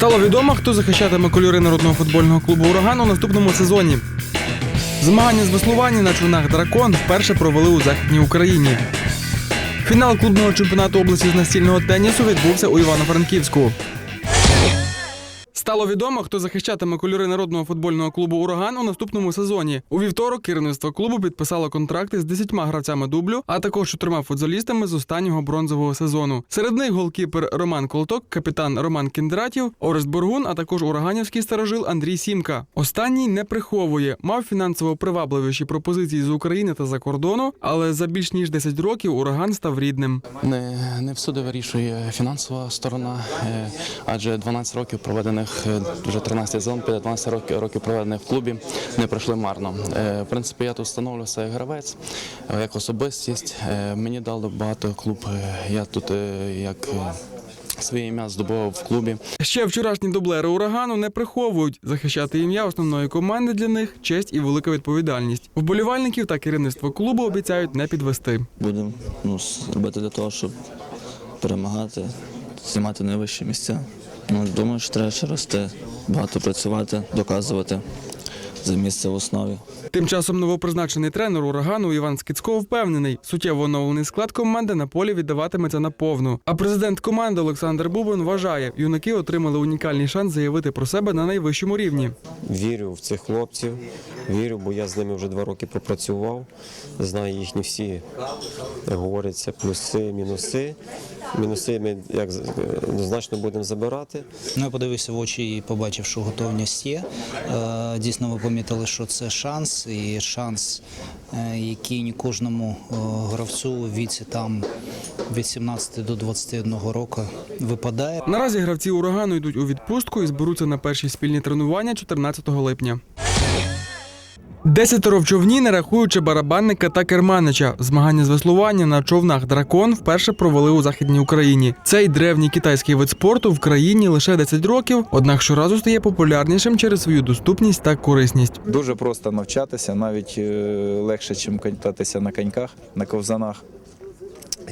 Стало відомо, хто захищатиме кольори народного футбольного клубу Ураган у наступному сезоні. Змагання з веслування на човнах Дракон вперше провели у Західній Україні. Фінал клубного чемпіонату області з настільного тенісу відбувся у Івано-Франківську. Стало відомо, хто захищатиме кольори народного футбольного клубу Ураган у наступному сезоні. У вівторок керівництво клубу підписало контракти з 10 гравцями дублю, а також чотирма футзалістами з останнього бронзового сезону. Серед них голкіпер Роман Колоток, капітан Роман Кіндратів, Орест Бургун, а також ураганівський старожил Андрій Сімка. Останній не приховує, мав фінансово привабливіші пропозиції з України та за кордону, але за більш ніж 10 років ураган став рідним. Не, не всюди вирішує фінансова сторона, е, адже 12 років проведених, е, вже 13 сезон, 15 років, років проведених в клубі не пройшли марно. Е, В принципі, я тут встановлюся як гравець, е, як особистість. Мені дали багато клуб. Я тут як своє ім'я здобував в клубі. Ще вчорашні дублери урагану не приховують захищати ім'я основної команди для них честь і велика відповідальність. Вболівальників та керівництво клубу обіцяють не підвести. Будемо ну, робити для того, щоб перемагати, займати найвищі місця. Ну, думаю, що треба ще рости, багато працювати, доказувати за місце в основі. Тим часом новопризначений тренер урагану Іван Скицько впевнений, суттєво оновлений склад команди на полі віддаватиметься наповну. А президент команди Олександр Бубин вважає, юнаки отримали унікальний шанс заявити про себе на найвищому рівні. Вірю в цих хлопців, вірю, бо я з ними вже два роки попрацював. Знаю їхні всі, як говориться, плюси, мінуси. Мінуси ми як однозначно будемо забирати. Ну, я подивився в очі і побачив, що готовність є. Е, Дійсно, ви помітили, що це шанс, і шанс, е, який не кожному е, гравцю у віці там від 17 до 21 року випадає. Наразі гравці урагану йдуть у відпустку і зберуться на перші спільні тренування 14 липня. Десятеро в човні, не рахуючи барабанника та керманича. Змагання з веслування на човнах дракон вперше провели у західній Україні. Цей древній китайський вид спорту в країні лише 10 років, однак щоразу стає популярнішим через свою доступність та корисність. Дуже просто навчатися, навіть е, легше, ніж кататися на коньках, на ковзанах.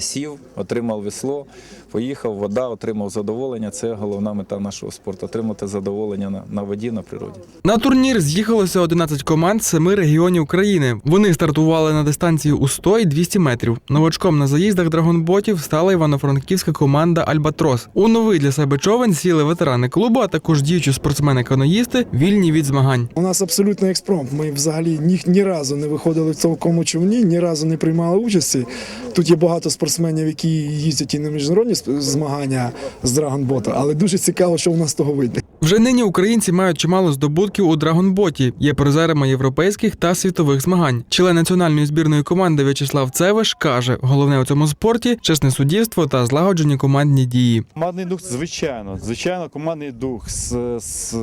Сів, отримав весло, поїхав, вода, отримав задоволення. Це головна мета нашого спорту отримати задоволення на, на воді, на природі. На турнір з'їхалося 11 команд з семи регіонів країни. Вони стартували на дистанції у 100 і 200 метрів. Новачком на заїздах драгонботів стала івано-франківська команда Альбатрос. У новий для себе човен сіли ветерани клубу, а також діючі спортсмени-каноїсти, вільні від змагань. У нас абсолютно експромт. Ми взагалі ні, ні разу не виходили в цілкому човні, ні разу не приймали участі. Тут є багато спортсменів, які їздять і на міжнародні змагання з драгонбота, але дуже цікаво, що у нас того вийде. Вже нині українці мають чимало здобутків у драгонботі. Є призерами європейських та світових змагань. Член національної збірної команди В'ячеслав Цевиш каже: головне у цьому спорті чесне суддівство та злагоджені командні дії. Командний дух, звичайно, звичайно, командний дух, з, з,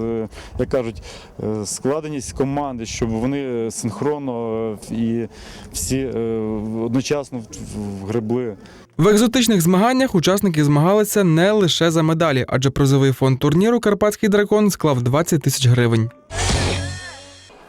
як кажуть, е, складеність команди, щоб вони синхронно е, і всі е, одночасно гребли. В екзотичних змаганнях учасники змагалися не лише за медалі, адже призовий фонд турніру Карпатський дракон склав 20 тисяч гривень.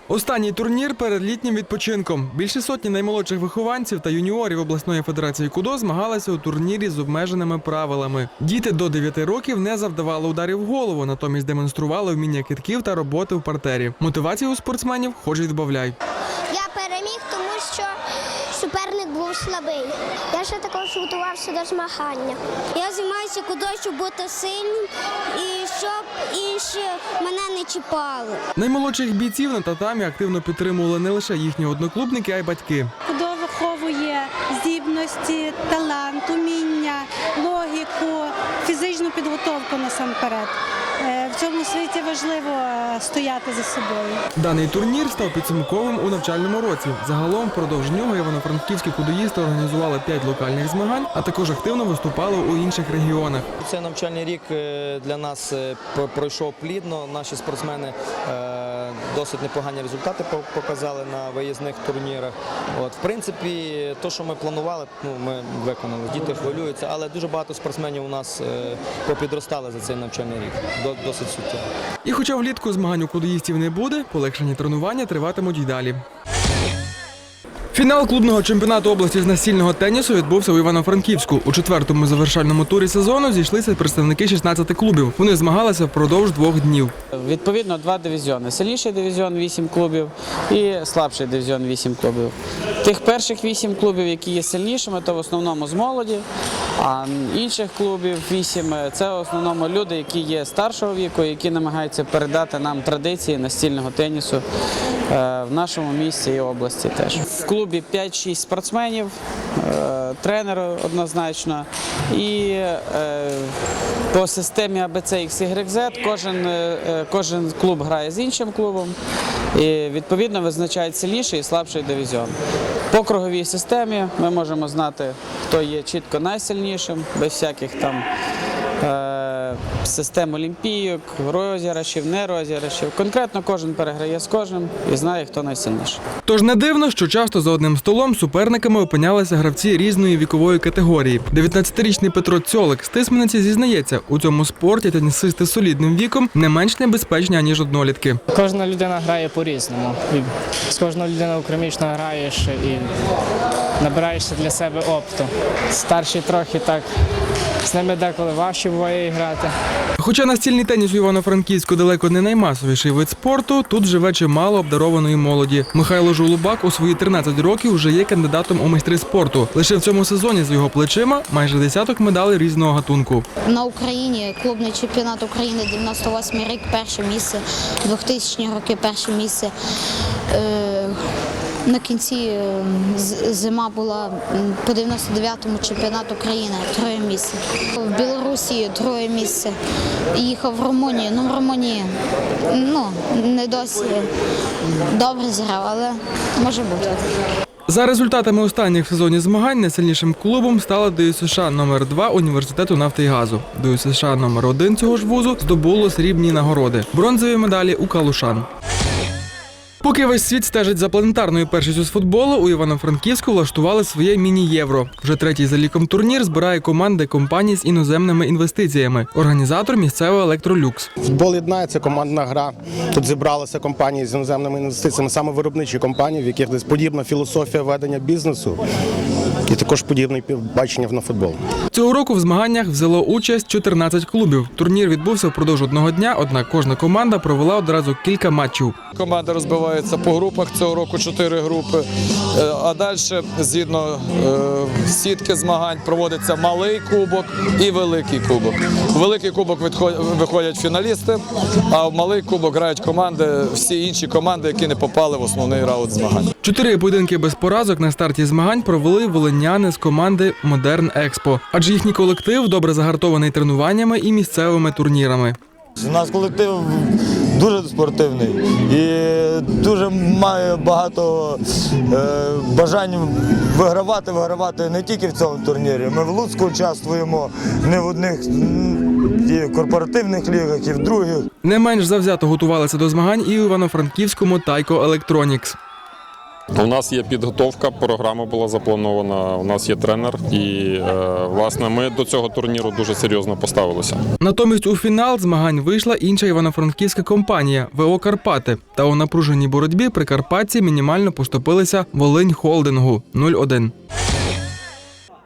Останній турнір перед літнім відпочинком. Більше сотні наймолодших вихованців та юніорів обласної федерації КУДО змагалися у турнірі з обмеженими правилами. Діти до 9 років не завдавали ударів в голову, натомість демонстрували вміння китків та роботи в партері. Мотивацію у спортсменів хоч відбавляй. Я переміг, тому що суперник був слабий. Я ще також готувався до змагання. Я займаюся куди, щоб бути сильним і щоб інші мене не чіпали. Наймолодших бійців на татамі активно підтримували не лише їхні одноклубники, а й батьки. Здібності, талант, уміння, логіку, фізичну підготовку насамперед. Е, В цьому світі важливо е, стояти за собою. Даний турнір став підсумковим у навчальному році. Загалом впродовж нього івано-франківські кудоїсти організували 5 локальних змагань, а також активно виступали у інших регіонах. Цей навчальний рік е, для нас пройшов плідно. Наші спортсмени досить непогані результати показали на виїзних турнірах. От, в принципі, те, що ми планували, ну, ми виконали. Діти хвилюються, але дуже багато спортсменів у нас е, попідростали за цей навчальний рік. Досить суттєво. І хоча влітку змагань у кудоїстів не буде, полегшені тренування триватимуть й далі. Фінал клубного чемпіонату області з настільного тенісу відбувся у Івано-Франківську. У четвертому завершальному турі сезону зійшлися представники 16 клубів. Вони змагалися впродовж двох днів. Відповідно, два дивізіони. Сильніший дивізіон 8 клубів і слабший дивізіон 8 клубів. Тих перших 8 клубів, які є сильнішими, то в основному з молоді, а інших клубів 8 – це в основному люди, які є старшого віку, які намагаються передати нам традиції настільного тенісу е, в нашому місті і області теж. В клубі 5-6 спортсменів, е, тренер однозначно. І е, по системі ABC XYZ кожен, е, е, кожен клуб грає з іншим клубом і відповідно визначають сильніший і слабший дивізіон. По круговій системі ми можемо знати, хто є чітко найсильнішим, без всяких там е, систем олімпійок, розіграшів, не розіграшів. Конкретно кожен переграє з кожним і знає, хто найсильніший. Тож не дивно, що часто за одним столом суперниками опинялися гравці різної вікової категорії. 19-річний Петро Цьолик з Тисмениці зізнається, у цьому спорті тенісисти з солідним віком не менш небезпечні, ніж однолітки. Кожна людина грає по-різному. З кожною людиною окремішно граєш і набираєшся для себе опту. Старші трохи так, з ними деколи важче буває грати. Хоча настільний теніс у Івано-Франківську далеко не наймасовіший вид спорту, тут живе чимало обдарованої молоді. Михайло Жулубак у свої 13 років вже є кандидатом у майстри спорту. Лише в цьому сезоні з його плечима майже десяток медалей різного гатунку. На Україні клубний чемпіонат України 98 рік перше місце, 2000 роки перше місце. На кінці е, зима була по 99-му чемпіонат України, друге місце. В Білорусі друге місце. Їхав в Румунію. Ну, в Румунії ну, не досі добре зіграв, але може бути. За результатами останніх в сезоні змагань найсильнішим клубом стала ДЮСШ номер 2 університету нафти і газу. ДЮСШ номер 1 цього ж вузу здобуло срібні нагороди. Бронзові медалі у Калушан. Поки весь світ стежить за планетарною першістю з футболу, у Івано-Франківську влаштували своє міні-євро. Вже третій за ліком турнір збирає команди компаній з іноземними інвестиціями. Організатор місцевий електролюкс. Футбол єднається, командна гра. Тут зібралися компанії з іноземними інвестиціями, саме виробничі компанії, в яких десь подібна філософія ведення бізнесу і також подібне бачення на футбол. Цього року в змаганнях взяло участь 14 клубів. Турнір відбувся впродовж одного дня, однак кожна команда провела одразу кілька матчів. Команди розбиваються по групах цього року чотири групи. Е, А далі, згідно е, сітки змагань, проводиться малий кубок і великий кубок. У великий кубок виходять фіналісти, а в малий кубок грають команди, всі інші команди, які не попали в основний раунд змагань. Чотири поєдинки без поразок на старті змагань провели волиняни з команди Модерн Експо, адже їхній колектив добре загартований тренуваннями і місцевими турнірами. У нас колектив дуже спортивний і дуже має багато е, бажань вигравати, вигравати не тільки в цьому турнірі. Ми в Луцьку участвуємо не в одних І в корпоративних лігах, і в других. Не менш завзято готувалися до змагань і у Івано-Франківському Тайко Електронікс. У нас є підготовка, програма була запланована. У нас є тренер, і е, власне ми до цього турніру дуже серйозно поставилися. Натомість у фінал змагань вийшла інша івано-франківська компанія ВО Карпати. Та у напруженій боротьбі при Карпатці мінімально поступилися Волинь Холдингу 0-1.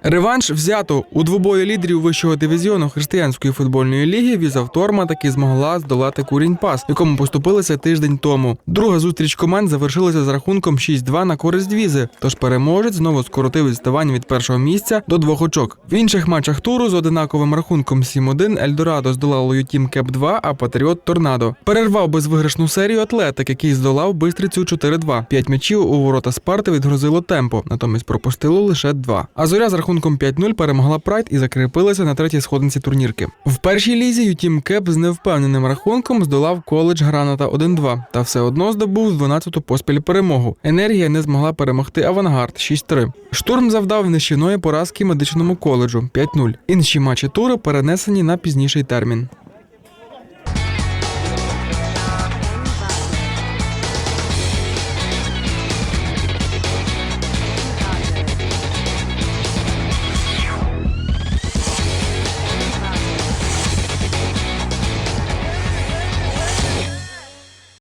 Реванш взято у двобої лідерів вищого дивізіону християнської футбольної ліги Візавторма таки змогла здолати Курінь Пас, якому поступилися тиждень тому. Друга зустріч команд завершилася з рахунком 6-2 на користь візи. Тож переможець знову скоротив відставання від першого місця до двох очок. В інших матчах туру з одинаковим рахунком 7-1 Ельдорадо здолало Ютім Кеп 2, а Патріот Торнадо. Перервав безвиграшну серію Атлетик, який здолав Бистрицю 4-2. П'ять м'ячів у ворота Спарти відгрозило темпо, натомість пропустило лише два. А зоря з рахунком 5-0 перемогла Прайд і закріпилася на третій сходинці турнірки. В першій лізі Ютім Кеп з невпевненим рахунком здолав коледж Граната 1-2 та все одно здобув 12-ту поспіль перемогу. Енергія не змогла перемогти Авангард 6-3. Штурм завдав нищівної поразки медичному коледжу 5-0. Інші матчі туру перенесені на пізніший термін.